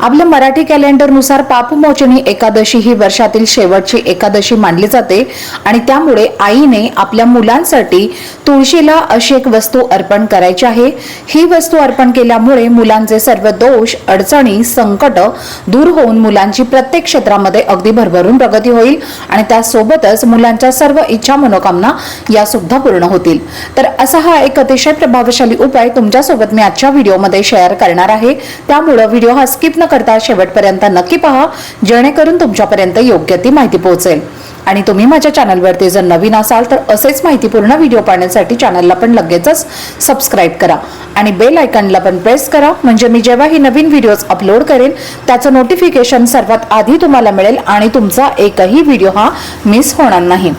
आपल्या मराठी कॅलेंडरनुसार पापमोचनी एकादशी ही वर्षातील शेवटची एकादशी मानली जाते आणि त्यामुळे आईने आपल्या मुलांसाठी तुळशीला अशी एक वस्तू अर्पण करायची आहे. ही वस्तू अर्पण केल्यामुळे मुलांचे सर्व दोष अडचणी संकट दूर होऊन मुलांची प्रत्येक क्षेत्रामध्ये अगदी भरभरून प्रगती होईल आणि त्यासोबतच मुलांच्या सर्व इच्छा मनोकामना या सुद्धा पूर्ण होतील. तर असा हा एक अतिशय प्रभावशाली उपाय तुमच्यासोबत मी आजच्या व्हिडिओमध्ये शेअर करणार आहे. त्यामुळं व्हिडिओ हा स्किप न करता शेवटपर्यंत नक्की पहा जेणेकरून तुमच्यापर्यंत योग्य ती माहिती पोहोचेल. आणि तुम्ही माझ्या चॅनलवरती जर नवीन असाल तर असेच माहितीपूर्ण व्हिडिओ पाहण्यासाठी चॅनलला पण लगेचच सबस्क्राईब करा. आणि बेल आयकनला पण प्रेस करा म्हणजे मी जेव्हा ही नवीन व्हिडिओज अपलोड करेन त्याचं नोटिफिकेशन सर्वात आधी तुम्हाला मिळेल आणि तुमचा एकही व्हिडिओ हा मिस होणार नाही.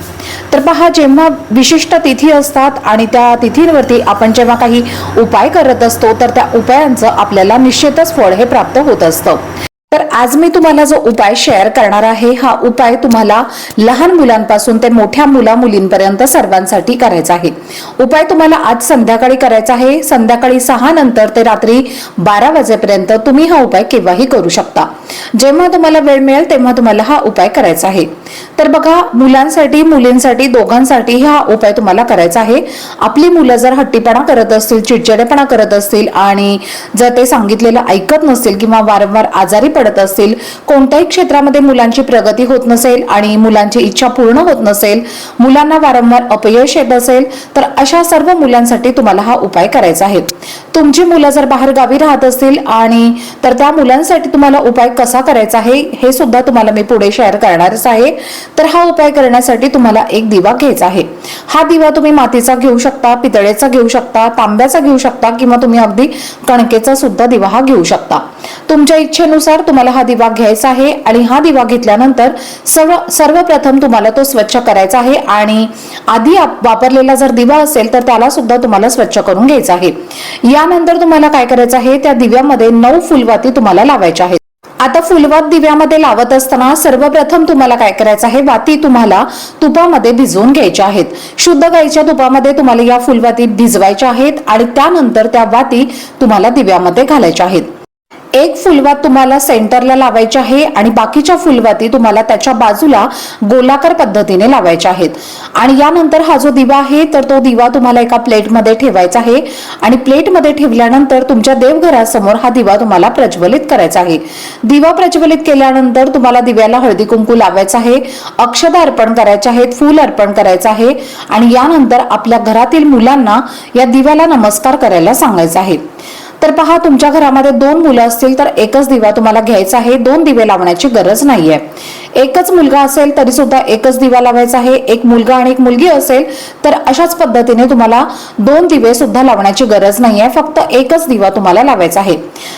तर पहा जेव्हा विशिष्ट तिथी असतात आणि त्या तिथींवरती आपण जेव्हा काही उपाय करत असतो तर त्या उपायांचं आपल्याला निश्चितच फळ हे प्राप्त होत असतं. तर आज मी तुम्हाला जो उपाय शेअर करणार आहे हा उपाय तुम्हाला लहान मुलांपासून ते मोठ्या मुला मुलींपर्यंत सर्वांसाठी करायचा आहे. उपाय तुम्हाला आज संध्याकाळी करायचा आहे. संध्याकाळी सहा नंतर ते रात्री बारा वाजेपर्यंत तुम्ही हा उपाय केव्हाही करू शकता. जेव्हा तुम्हाला वेळ मिळेल तेव्हा तुम्हाला हा उपाय करायचा आहे. तर बघा मुलांसाठी मुलींसाठी दोघांसाठी हा उपाय तुम्हाला करायचा आहे. आपली मुलं जर हट्टीपणा करत असतील चिडचिडेपणा करत असतील आणि जर ते सांगितलेलं ऐकत नसतील किंवा वारंवार आजारी पडत असतील कोणत्याही क्षेत्रामध्ये मुलांची प्रगती होत नसेल आणि मुलांची इच्छा पूर्ण होत नसेल मुलांना वारंवार अपयश येत असेल तर अशा सर्व मुलांसाठी तुम्हाला हा उपाय करायचा आहे. तुमची मुलं जर बाहेर गावी राहत असतील आणि तर त्या मुलांसाठी तुम्हाला उपाय कसा करायचा आहे हे सुद्धा तुम्हाला मी पुढे शेअर करणारच आहे. तर हा उपाय करण्यासाठी तुम्हाला एक दिवा घ्यायचा आहे. हा दिवा तुम्ही मातीचा घेऊ शकता पितळेचा घेऊ शकता तांब्याचा घेऊ शकता किंवा तुम्ही अगदी कणकेचा सुद्धा दिवा हा घेऊ शकता. तुमच्या इच्छेनुसार तुम्हाला हा दिवा घ्यायचा आहे आणि हा दिवा घेतल्यानंतर सर्व सर्वप्रथम तुम्हाला तो स्वच्छ करायचा आहे आणि आधी वापरलेला जर दिवा असेल तर त्याला सुद्धा तुम्हाला स्वच्छ करून घ्यायचा आहे. यानंतर तुम्हाला काय करायचं आहे? त्या दिव्यामध्ये नऊ फुलवाती तुम्हाला लावायच्या आहेत. आता फुलवात दिव्यामध्ये लावत असताना सर्वप्रथम तुम्हाला काय करायचं आहे? वाती तुम्हाला तुपामध्ये भिजवून घ्यायच्या आहेत. शुद्ध गाईच्या तुपामध्ये तुम्हाला या फुलवाती भिजवायच्या आहेत आणि त्यानंतर त्या वाती तुम्हाला दिव्यामध्ये घालायच्या आहेत. एक फुलवात तुम्हाला सेंटरला लावायची आहे आणि बाकीच्या फुलवाती तुम्हाला त्याच्या बाजूला गोलाकार पद्धतीने लावायच्या आहेत. आणि यानंतर हा जो दिवा आहे तर तो दिवा तुम्हाला एका प्लेटमध्ये ठेवायचा आहे. आणि प्लेटमध्ये ठेवल्यानंतर तुमच्या देवघरासमोर हा दिवा तुम्हाला प्रज्वलित करायचा आहे. दिवा प्रज्वलित केल्यानंतर तुम्हाला दिव्याला हळदी कुंकू लावायचा आहे अक्षता अर्पण करायचे आहेत फूल अर्पण करायचं आहे. आणि यानंतर आपल्या घरातील मुलांना या दिव्याला नमस्कार करायला सांगायचं आहे. तर पहा तुमच्या घरामध्ये दोन मुलं असतील तर एकच दिवा तुम्हाला घ्यायचा आहे. दोन दिवे लावण्याची गरज नाहीये. एकच मुलगा असेल तरी सुद्धा एकच दिवा लावायचा आहे. एक मुलगा आणि एक मुलगी असेल तर अशाच पद्धतीने तुम्हाला दोन दिवे सुद्धा लावण्याची गरज नाहीये. फक्त एकच दिवा तुम्हाला लावायचा आहे.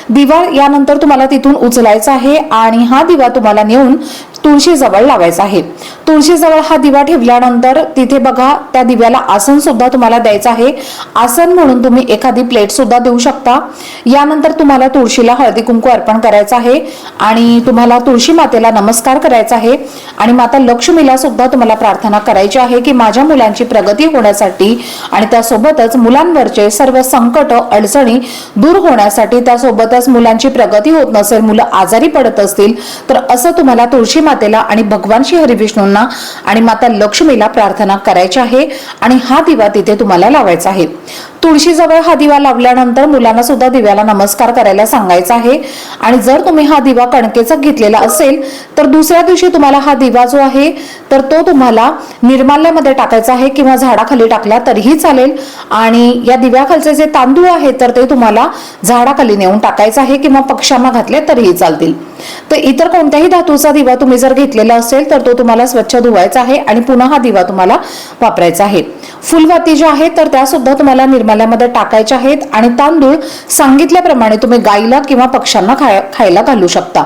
दिवा यानंतर तुम्हाला तिथून उचलायचा आहे आणि हा दिवा तुम्हाला नेऊन तुळशीजवळ लावायचा आहे. तुळशीजवळ हा दिवा ठेवल्यानंतर तिथे बघा त्या दिव्याला आसन सुद्धा तुम्हाला द्यायचं आहे. आसन म्हणून तुम्ही एखादी प्लेट सुद्धा देऊ शकता. यानंतर तुम्हाला तुळशीला हळदी कुंकू अर्पण करायचं आहे आणि तुम्हाला तुळशी मातेला नमस्कार करायचा आहे. आणि माता लक्ष्मीला सुद्धा तुम्हाला प्रार्थना करायची आहे की माझ्या मुलांची प्रगती होण्यासाठी आणि त्यासोबतच मुलांवरचे सर्व संकट अडचणी दूर होण्यासाठी त्यासोबतच मुलांची प्रगती होत नसेल मुलं आजारी पडत असतील तर असं तुम्हाला तुळशी मातेला आणि भगवान श्री हरिविष्णूंना आणि माता लक्ष्मीला प्रार्थना करायची आहे आणि हा दिवा तिथे तुम्हाला लावायचा आहे. तुळशीजवळ हा दिवा लावल्यानंतर मुलांना सुद्धा दिव्याला नमस्कार करायला सांगायचा आहे. आणि जर तुम्ही हा दिवा कणकेचा घेतलेला असेल तर दुसऱ्या दिवशी तुम्हाला हा दिवा जो आहे तर तो तुम्हाला निर्माल्यामध्ये टाकायचा आहे किंवा झाडाखाली टाकला तरीही चालेल. आणि या दिव्याखालचे जे तांदूळ आहेत तर ते तुम्हाला झाडाखाली नेऊन टाकायचं आहे किंवा पक्ष्यांना घातले तरीही चालतील. तर इतर कोणत्याही धातूचा दिवा तुम्ही जर घेतलेला असेल तर तो तुम्हाला स्वच्छ धुवायचा आहे आणि पुन्हा हा दिवा तुम्हाला वापरायचा आहे. फुलवाती ज्या आहेत तर त्या सुद्धा तुम्हाला निर्माल्यामध्ये टाकायच्या आहेत आणि तांदूळ सांगितल्याप्रमाणे तुम्ही गाईला किंवा पक्ष्यांना खाय- खायला घालू शकता.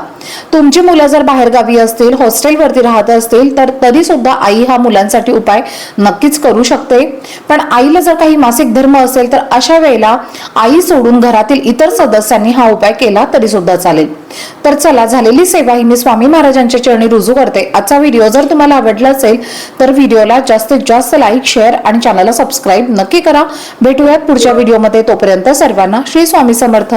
तुमची मुलं जर बाहेरगावी असतील हॉस्टेलवरती राहत असतील तर तरी सुद्धा आई हा मुलांसाठी उपाय नक्कीच करू शकते. पण आईला जर काही मासिक धर्म असेल तर अशा वेळेला आई सोडून घरातील इतर सदस्यांनी हा उपाय केला तरी सुद्धा चालेल. तर चला झालेली सेवा ही मी स्वामी महाराजांच्या चरणी रुजू करते. आजचा व्हिडिओ जर तुम्हाला आवडला असेल तर व्हिडिओला जास्तीत जास्त लाईक शेअर आणि चॅनलला सबस्क्राईब नक्की करा. भेटूयात पुढच्या व्हिडिओमध्ये. तोपर्यंत सर्वांना श्री स्वामी समर्थ.